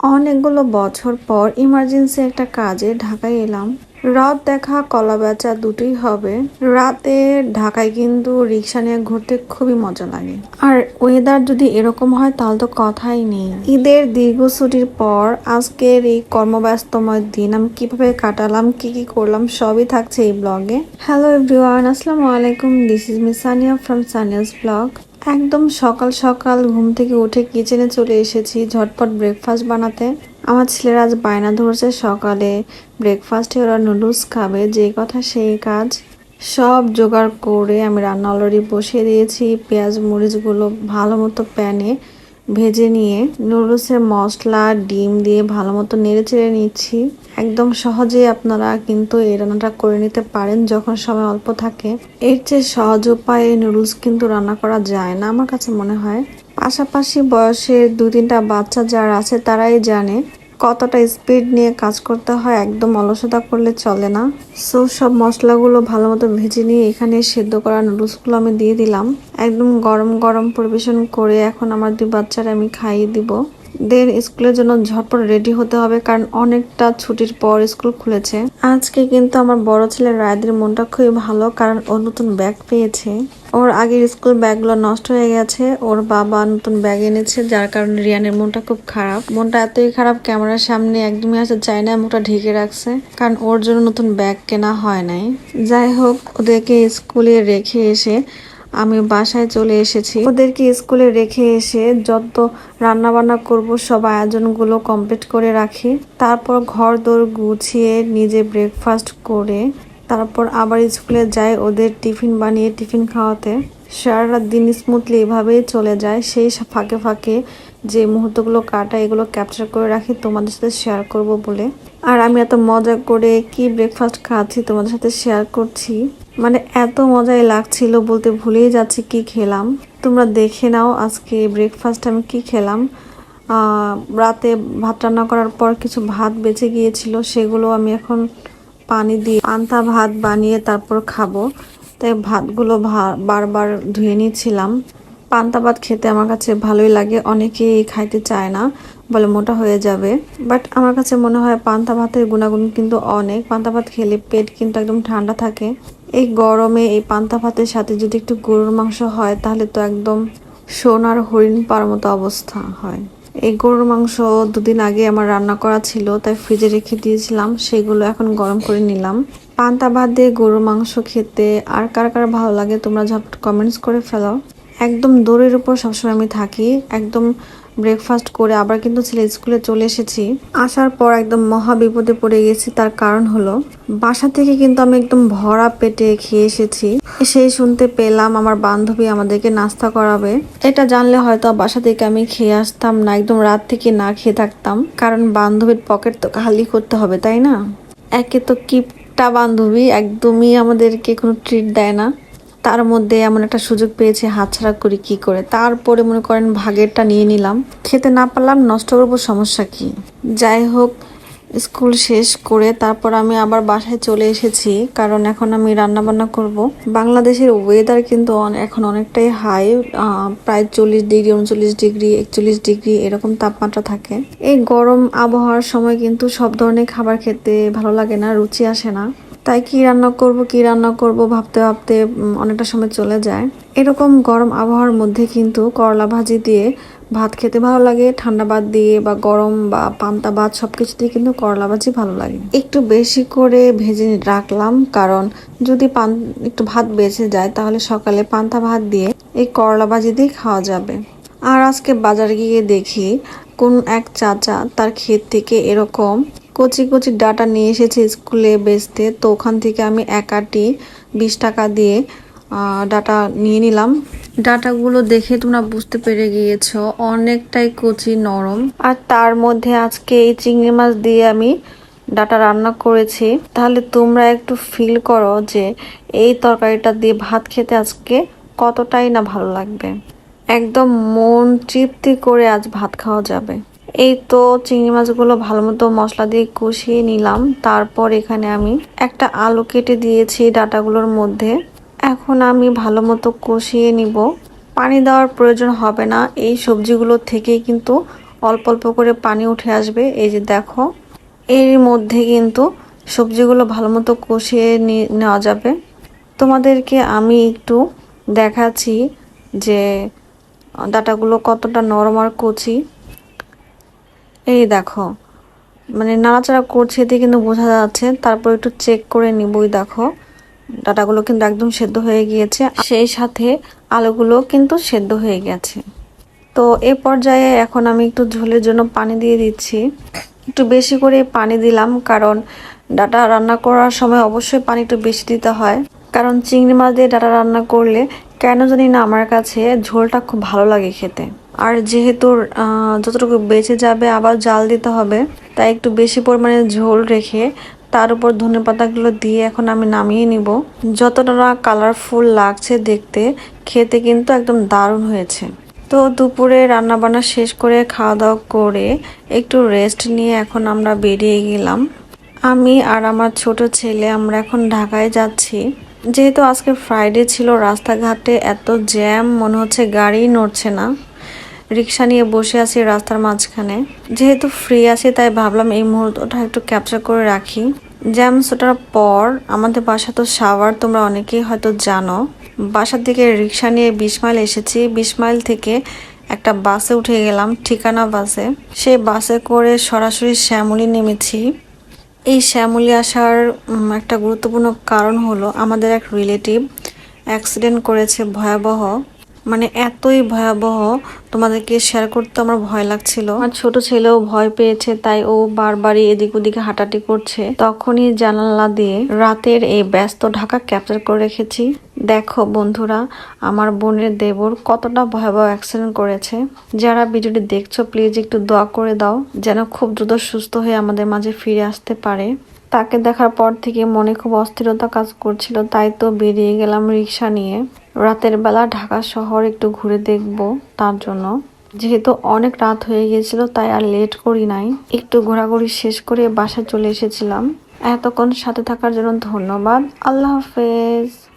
অনেকগুলো বছর পর ইমার্জেন্সি একটা কাজে ঢাকায় এলাম। রাত দেখা কলা বেচা দুটোই হবে। রাতে ঢাকায় কিন্তু রিক্সা নিয়ে ঘুরতে খুবই মজা লাগে। আর ওয়েদার যদি এরকম হয়, তাহলে তো কথাই নেই। ঈদের দীর্ঘ ছুটির পর আজকের এই কর্মব্যস্তময় দিন আমি কীভাবে কাটালাম, কি কি করলাম, সবই থাকছে এই ব্লগে হ্যালো এভরিওয়ান আসসালামু আলাইকুম। This is miss Saniya from Saniya's blog একদম সকাল সকাল ঘুম থেকে উঠে কিচেনে চলে এসেছি, ঝটপট ব্রেকফাস্ট বানাতে। আমার ছেলেরা আজ বায়না ধরছে সকালে। ব্রেকফাস্টে ওরা নুডলস খাবে, যে কথা সেই কাজ। সব জোগাড় করে আমি রান্না অলরেডি বসিয়ে দিয়েছি, পেঁয়াজ মরিচগুলো ভালো মতো প্যানে ভেজে নিয়ে নুডলসের মশলা, ডিম দিয়ে ভালো মতো নেড়ে চেড়ে নিচ্ছি। একদম সহজেই আপনারা কিন্তু এই রান্নাটা করে নিতে পারেন যখন সময় অল্প থাকে। এর চেয়ে সহজ উপায়ে নুডলস কিন্তু রান্না করা যায় না, আমার কাছে মনে হয়। পাশাপাশি বয়সের দু তিনটা বাচ্চা যারা আছে, তারাই জানে কতটা স্পিড নিয়ে কাজ করতে হয়, একদম অলসতা করলে চলে না। সো সব মশলাগুলো ভালো মতো ভেজে নিয়ে এখানে সেদ্ধ করা নুডলসগুলো আমি দিয়ে দিলাম। একদম গরম গরম পরিবেশন করে এখন আমার দুই বাচ্চারা আমি খাইয়ে দিব। দেন স্কুলের জন্য ঝটপট রেডি হতে হবে কারণ অনেকটা ছুটির পর স্কুল খুলেছে। আজকে কিন্তু আমার বড় ছেলের রায়দের মনটা খুবই ভালো কারণ ও নতুন ব্যাগ পেয়েছে। ওর আগের স্কুল ব্যাগগুলো নষ্ট হয়ে গেছে। ওর বাবা নতুন ব্যাগ এনেছে, যার কারণে রিয়ানের মনটা খুব খারাপ। মনটা এতই খারাপ, ক্যামেরার সামনে একদমই আসতে চায় না, মুখটা ঢেকে রাখছে কারণ ওর জন্য নতুন ব্যাগ কেনা হয় নাই। যাই হোক, ওদেরকে স্কুলে রেখে এসে আমি বাসায় চলে এসেছি। ওদেরকে স্কুলে রেখে এসে যত রান্নাবান্না করব, সব আয়োজনগুলো কমপ্লিট করে রাখি। তারপর ঘর দোর গুছিয়ে নিজে ব্রেকফাস্ট করে, তারপর আবার স্কুলে যাই ওদের টিফিন বানিয়ে টিফিন খাওয়াতে। সারা দিন স্মুথলি এভাবেই চলে যায়, সেই ফাঁকে ফাঁকে যে মুহূর্তগুলো কাটা, এগুলো ক্যাপচার করে রাখি, তোমাদের সাথে শেয়ার করব বলে। আর আমি এত মজা করে কি ব্রেকফাস্ট খাচ্ছি তোমাদের সাথে শেয়ার করছি। মানে এত মজাই লাগছিল বলতে ভুলেই যাচ্ছি কি খেলাম। তোমরা দেখে নাও আজকে ব্রেকফাস্ট আমি কি খেলাম। রাতে ভাত রান্না করার পর কিছু ভাত বেঁচে গিয়েছিল, সেগুলো আমি এখন পানি দিয়ে পান্তা ভাত বানিয়ে তারপর খাব। তাই ভাতগুলো বারবার ধুয়ে নিচ্ছিলাম পান্তা ভাত খেতে আমার কাছে ভালোই লাগে। অনেকেই খাইতে চায় না, বলে মোটা হয়ে যাবে। বাট আমার কাছে মনে হয় পান্তা ভাতের গুণাগুণ কিন্তু অনেক। পান্তা ভাত খেলে পেট কিন্তু একদম ঠান্ডা থাকে। এই গরমে এই পান্তা ভাতের সাথে যদি একটু গরুর মাংস হয়, তাহলে তো একদম সোনার হরিণ পার মতো অবস্থা হয়। এই গরুর মাংস দুদিন আগে আমার রান্না করা ছিল, তাই ফ্রিজে রেখে দিয়েছিলাম। সেগুলো এখন গরম করে নিলাম। পান্তা ভাত দিয়ে গরুর মাংস খেতে আর কার কার ভালো লাগে, তোমরা ঝট কমেন্টস করে ফেলো। একদম দৌড়ের উপর সবসময় আমি থাকি। একদম ব্রেকফাস্ট করে আবার কিন্তু ছেলে স্কুলে চলে এসেছি। আসার পর একদম মহা বিপদে পড়ে গেছি, তার কারণ হলো বাসা থেকে কিন্তু আমি একদম ভরা পেটে খেয়ে এসেছি। সেই শুনতে পেলাম আমার বান্ধবী আমাদেরকে নাস্তা করাবে। এটা জানলে হয়তো বাসা থেকে আমি খেয়ে আসতাম না, একদম রাত থেকে না খেয়ে থাকতাম। কারণ বান্ধবীর পকেট তো খালি করতে হবে, তাই না? একে তো কিপটা বান্ধবী, একদমই আমাদেরকে কোনো ট্রিট দেয় না। তার মধ্যে এমন একটা সুযোগ পেয়েছে, হাতছাড়া করি কি করে? তারপরে মনে করেন ভাগেরটা নিয়ে নিলাম। খেতে না পারলাম, নষ্ট করব সমস্যা কি? যাই হোক, স্কুল শেষ করে তারপর আমি আবার বাসায় চলে এসেছি, কারণ এখন আমি রান্না বান্না করব। বাংলাদেশের ওয়েদার কিন্তু এখন অনেকটাই হাই প্রায় চল্লিশ ডিগ্রি উনচল্লিশ ডিগ্রি একচল্লিশ ডিগ্রি এরকম তাপমাত্রা থাকে। এই গরম আবহাওয়ার সময় কিন্তু সব ধরনের খাবার খেতে ভালো লাগে না, রুচি আসে না। তাই কি রান্না করব, কি রান্না করব ভাবতে ভাবতে অনেকটা সময় চলে যায়। এরকম গরম আবহাওয়ার মধ্যে কিন্তু করলা ভাজি দিয়ে ভাত খেতে ভালো লাগে, ঠান্ডা ভাত দিয়ে বা গরম বা পান্তা ভাত সব দিয়ে কিন্তু করলা ভাজি ভালো লাগে। একটু বেশি করে ভেজে রাখলাম, কারণ যদি পান, একটু ভাত বেঁচে যায় তাহলে সকালে পান্তা ভাত দিয়ে এই করলা ভাজি দিয়ে খাওয়া যাবে। আর আজকে বাজার গিয়ে দেখি, কোন এক চাচা তার ক্ষেত থেকে এরকম কচি কচি ডাটা নিয়ে এসেছে স্কুলে বেচতে। তো ওখান থেকে আমি একাটি বিশ টাকা দিয়ে ডাটা নিয়ে নিলাম। ডাটাগুলো দেখে তোমরা বুঝতে পেরে গিয়েছ, অনেকটাই কচি নরম। আর তার মধ্যে আজকে এই চিংড়ি মাছ দিয়ে আমি ডাটা রান্না করেছি। তাহলে তোমরা একটু ফিল করো যে এই তরকারিটা দিয়ে ভাত খেতে আজকে কতটাই না ভালো লাগবে। একদম মন তৃপ্তি করে আজ ভাত খাওয়া যাবে। এই তো চিংড়ি মাছগুলো ভালো মতো মশলা দিয়ে কষিয়ে নিলাম। তারপর এখানে আমি একটা আলু কেটে দিয়েছি ডাটাগুলোর মধ্যে। এখন আমি ভালো মতো কষিয়ে নিব। পানি দেওয়ার প্রয়োজন হবে না। এই সবজিগুলো থেকেই কিন্তু অল্প অল্প করে পানি উঠে আসবে। এই যে দেখো, এর মধ্যে কিন্তু সবজিগুলো ভালো মতো কষিয়ে নেওয়া যাবে। তোমাদেরকে আমি একটু দেখাচ্ছি যে ডাটাগুলো কতটা নরম আর কচি। এই দেখো। মানে নাড়াচাড়া করছে এতে কিন্তু বোঝা যাচ্ছে। তারপর একটু চেক করে নিবই, দেখো। ডাটাগুলো কিন্তু একদম সেদ্ধ হয়ে গিয়েছে। সেই সাথে আলুগুলো কিন্তু সেদ্ধ হয়ে গেছে। তো এ পর্যায়ে এখন আমি একটু ঝোলের জন্য পানি দিয়ে দিচ্ছি। একটু বেশি করে পানি দিলাম, কারণ ডাটা রান্না করার সময় অবশ্যই পানি একটু বেশি দিতে হয়। কারণ চিংড়ি মাছ দিয়ে ডাটা রান্না করলে কেন জানি না আমার কাছে ঝোলটা খুব ভালো লাগে খেতে। আর যেহেতু যতটুকু বেঁচে যাবে আবার জাল দিতে হবে, তাই একটু বেশি পরিমাণে ঝোল রেখে তার উপর ধনে পাতাগুলো দিয়ে এখন আমি নামিয়ে নিব। যতটা কালারফুল লাগছে দেখতে, খেতে কিন্তু একদম দারুণ হয়েছে। তো দুপুরে রান্না বান্না শেষ করে খাওয়া দাওয়া করে একটু রেস্ট নিয়ে এখন আমরা বেরিয়ে গেলাম। আমি আর আমার ছোট ছেলে আমরা এখন ঢাকায় যাচ্ছি। যেহেতু আজকে ফ্রাইডে ছিল, রাস্তাঘাটে এত জ্যাম মনে হচ্ছে গাড়ি নড়ছে না। রিক্সা নিয়ে বসে আছি রাস্তার মাঝখানে। যেহেতু ফ্রি আছি, তাই ভাবলাম এই মুহূর্তটা একটু ক্যাপচার করে রাখি। জ্যাম ওঠার পর, আমাদের বাসা তো সাভার তোমরা অনেকেই হয়তো জানো। বাসার থেকে রিক্সা নিয়ে বিশ মাইল এসেছি। বিশ মাইল থেকে একটা বাসে উঠে গেলাম, ঠিকানা বাসে। সেই বাসে করে সরাসরি শ্যামলি নেমেছি। এই শ্যামলি আসার একটা গুরুত্বপূর্ণ কারণ হলো আমাদের এক রিলেটিভ অ্যাক্সিডেন্ট করেছে ভয়াবহ। মানে এতই ভয়াবহ তোমাদেরকে শেয়ার করতে আমার ভয় লাগছিল। আমার ছোট ছেলেও ভয় পেয়েছে, তাই ও বারবারই এদিক ওদিকে হাঁটাহাঁটি করছে। তখনই জানালা দিয়ে রাতের এই ব্যস্ত ঢাকা ক্যাপচার করে রেখেছি। দেখো বন্ধুরা, আমার বোনের দেবর কতটা ভয়াবহ অ্যাক্সিডেন্ট করেছে। যারা ভিডিওটি দেখছ প্লিজ একটু দোয়া করে দাও, যেন খুব দ্রুত সুস্থ হয়ে আমাদের মাঝে ফিরে আসতে পারে। তাকে দেখার পর থেকে মনে খুব অস্থিরতা কাজ করছিল, তাই তো বেরিয়ে গেলাম রিক্সা নিয়ে। রাতের বেলা ঢাকা শহর একটু ঘুরে দেখব তার জন্য। যেহেতু অনেক রাত হয়ে গিয়েছিল, তাই আর লেট করি নাই। একটু ঘোরাঘুরি শেষ করে বাসায় চলে এসেছিলাম। এতক্ষণ সাথে থাকার জন্য ধন্যবাদ। আল্লাহ হাফেজ।